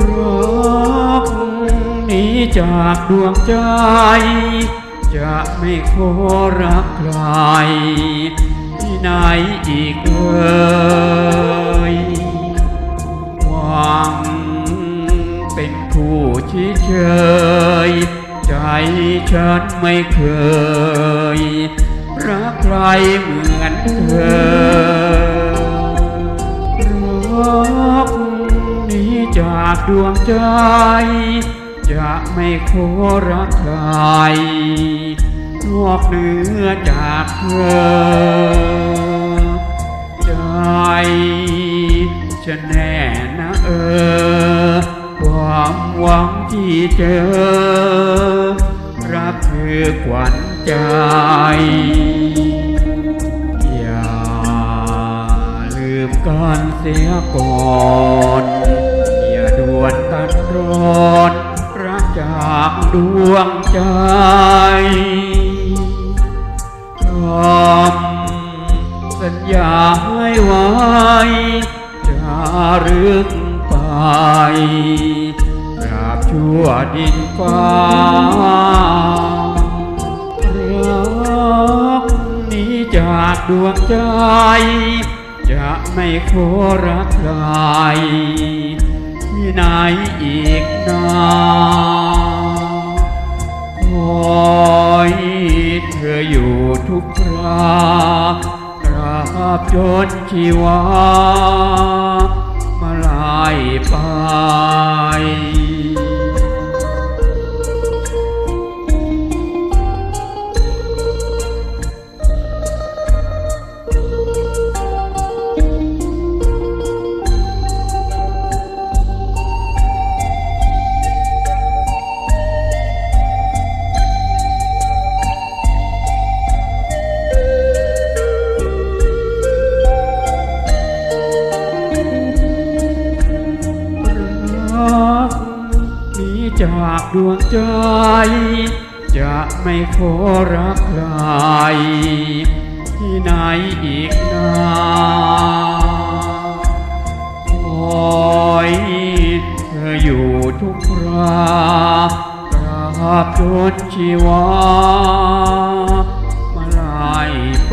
รักนี้จากดวงใจ จะไม่ขอรักใครที่ไหนอีกเลย ฉันไม่เคย รักใครเหมือนเธอรักนี้จากดวงใจ จะไม่ขอรักใครนอกเหนือจากเธอใจจะแน่นะเออ ความหวังที่เจอ คือขวัญใจอย่าลืมกันเสียก่อนอย่าด่วนตัดร้อนรักจากดวงใจคำสัญญาให้ไว้จะรึกไปาบชั่วดินฟ้ารักนี้จากดวงใจ จะไม่ขอรักใครที่ไหนอีกนาคอยเธออยู่ทุกคราตราบจนชีวามาลายไป จากดวงใจ จะไม่ขอรักใคร ที่ไหนอีกนานคอยเธออยู่ทุกคราตราบจนชีวามาลายไป